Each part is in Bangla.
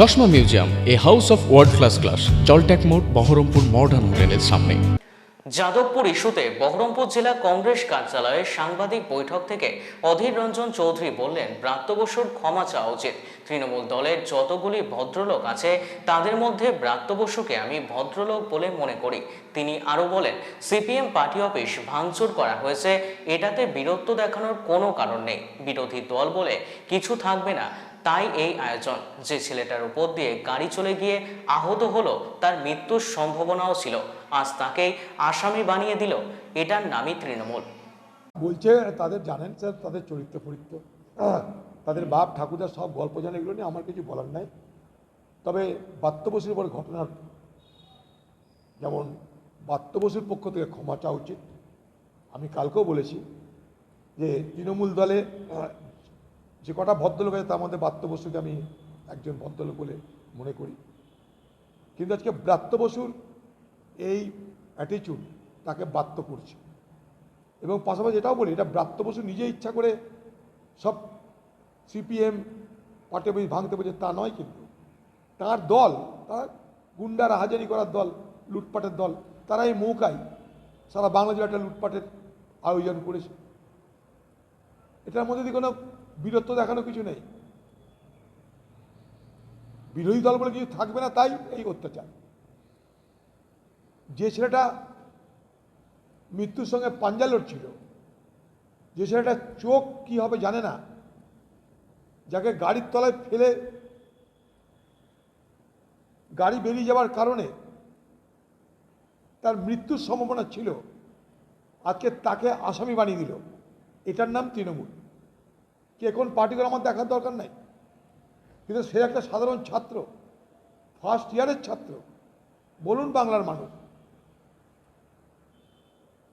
চশমা museum, a house of world class class জলট্যাক মোড়, বহরমপুর মডার্ন হোটেলের সামনে। যাদবপুর ইস্যুতে বহরমপুর জেলা কংগ্রেস কার্যালয়ে সাংবাদিক বৈঠক থেকে অধীর রঞ্জন চৌধুরী বললেন, ব্রাত্য বসুর ক্ষমা চাওয়া উচিত। তৃণমূল দলের যতগুলি ভদ্রলোক আছে, তাদের মধ্যে ব্রাত্য বসুকে আমি ভদ্রলোক বলে মনে করি। তিনি আরও বলেন, সিপিএম পার্টি অফিস ভাঙচুর করা হয়েছে, এটাতে বীরত্ব দেখানোর কোনো কারণ নেই। বিরোধী দল বলে কিছু থাকবে না। তাই এই আয়োজন, যে ছেলেটার উপর দিয়ে গাড়ি চলে গিয়ে আহত হলো, তার মৃত্যুর সম্ভাবনাও ছিল। আজ তাকেই আসামি বানিয়ে দিল। এটার নামই তৃণমূল। বলছে, তাদের জানেন স্যার, তাদের চরিত্র ফরিত্র। তাদের বাপ, ঠাকুরদার সব গল্প জানে, এগুলো নিয়ে আমার কিছু বলার নাই। তবে বাত্যবসুর উপর ঘটনার যেমন বাত্যবসুর পক্ষ থেকে ক্ষমা চাওয়া উচিত। আমি কালকেও বলেছি যে তৃণমূল দলে যে কটা ভদ্রলোক আছে তার মধ্যে বাত্য বসুকে আমি একজন ভদ্রলোক বলে মনে করি। কিন্তু আজকে ব্রাত্য বসুর এই অ্যাটিচিউড তাকে বাত্য করছে। এবং পাশাপাশি এটাও বলি, এটা ব্রাত্য বসু নিজে ইচ্ছা করে সব সিপিএম পার্টি অফিস ভাঙতে বলছে, তা নয় কিন্তু। তার দল, তারা গুন্ডার হাজারি করার দল, লুটপাটের দল তারা এই মৌকায় সারা বাংলা একটা লুটপাটের আয়োজন করেছে। এটার মধ্যে দিয়ে কোনো বীরত্ব দেখানো কিছু নেই। বিরোধী দল বলে কিছু থাকবে না, তাই এই অত্যাচার। যে ছেলেটা মৃত্যুর সঙ্গে পাঞ্জা লড়ছিল, যে ছেলেটা চোখ কি হবে জানে না, যাকে গাড়ির তলায় ফেলে গাড়ি বেরিয়ে যাওয়ার কারণে তার মৃত্যুর সম্ভাবনা ছিল, আজকে তাকে আসামি বানিয়ে দিল। এটার নাম তৃণমূল। কে কোন পার্টি করে আমার দেখার দরকার নাই? কিন্তু সে একটা সাধারণ ছাত্র ফার্স্ট ইয়ারের ছাত্র, বলুন বাংলার মানুষ,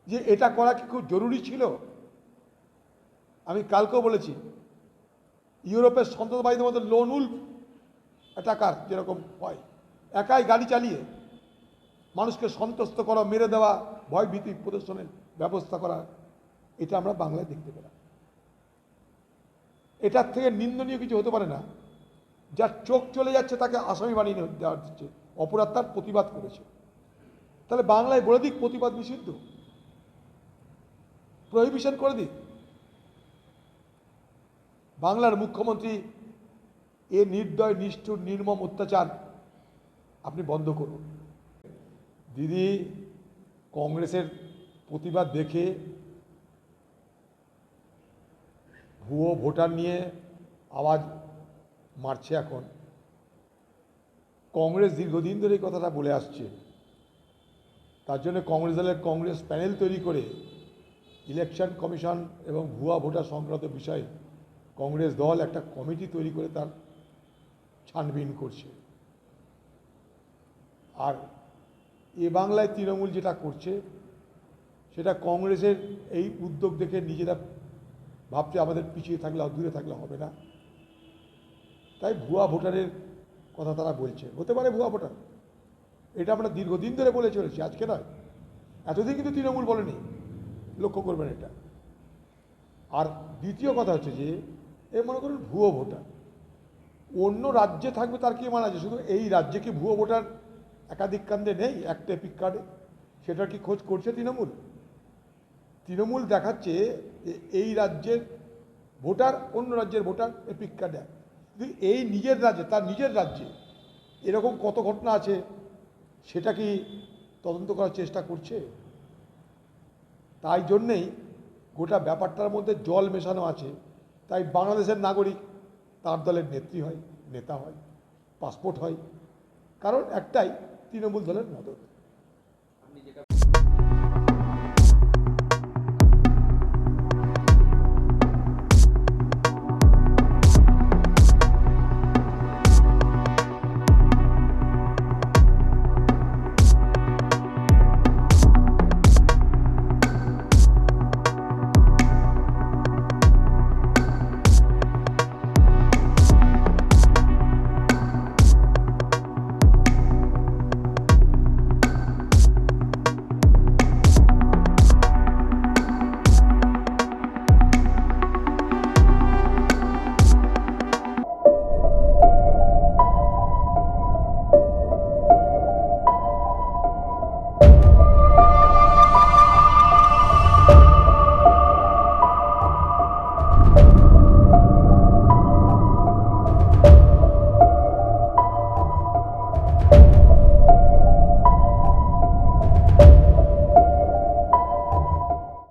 যে এটা করা কি খুব জরুরি ছিল? আমি কালকেও বলেছি, ইউরোপের সন্ত্রাসবাদীদের মধ্যে লোনুল অ্যাটাকার যেরকম হয়, একাই গাড়ি চালিয়ে মানুষকে সন্ত্রস্ত করা, মেরে দেওয়া ভয় ভীতি প্রদর্শনের ব্যবস্থা করা, এটা আমরা বাংলায় দেখতে পেলাম। এটার থেকে নিন্দনীয় কিছু হতে পারে না। যার চোখ চলে যাচ্ছে তাকে আসামি বানিয়ে দেওয়া হচ্ছে। অপরাধ তার প্রতিবাদ করেছে। তাহলে বাংলায় বলে দিক প্রতিবাদ নিষিদ্ধ। প্রহিবিশন করে দিক। বাংলার মুখ্যমন্ত্রী এ নির্দয়, নিষ্ঠুর, নির্মম অত্যাচার আপনি বন্ধ করুন। দিদি, কংগ্রেসের প্রতিবাদ দেখে ভুয়ো ভোটার নিয়ে আওয়াজ মারছে এখন। কংগ্রেস দীর্ঘদিন ধরে এই কথাটা বলে আসছে। তার জন্য কংগ্রেস দলের কংগ্রেস প্যানেল তৈরি করে ইলেকশন কমিশন এবং ভুয়া ভোটার সংক্রান্ত বিষয়ে কংগ্রেস দল একটা কমিটি তৈরি করে তার ছানবিন করছে। আর এ বাংলায় তৃণমূল যেটা করছে, সেটা কংগ্রেসের এই উদ্যোগ দেখে নিজেরা ভাবছে আমাদের পিছিয়ে থাকলে দূরে থাকলে হবে না। তাই ভুয়া ভোটারের কথা তারা বলছে। হতে পারে ভুয়া ভোটার। এটা আমরা দীর্ঘদিন ধরে বলে চলেছি, আজকে নয়। এতদিন কিন্তু তৃণমূল বলেনি। লক্ষ্য করবেন এটা। আর দ্বিতীয় কথা হচ্ছে যে, এ মনে করুন ভুয়ো ভোটার। অন্য রাজ্যে থাকবে তার কি মানা আছে শুধু এই রাজ্যে কি ভুয়ো ভোটার একাধিক কান্দে নেই? একটা এপিক কার্ডে। সেটার কি খোঁজ করছে তৃণমূল? তৃণমূল দেখাচ্ছে যে এই রাজ্যের ভোটার অন্য রাজ্যের ভোটার এপিক কার্ডে কিন্তু এই নিজের রাজ্যে, তার নিজের রাজ্যে এরকম কত ঘটনা আছে সেটা কি তদন্ত করার চেষ্টা করছে? তাই জন্যেই গোটা ব্যাপারটার মধ্যে জল মেশানো আছে। তাই বাংলাদেশের নাগরিক তার দলের নেত্রী হয়, নেতা হয়, পাসপোর্ট হয়। কারণ একটাই, তৃণমূল দলের মদত। আপনি যেটা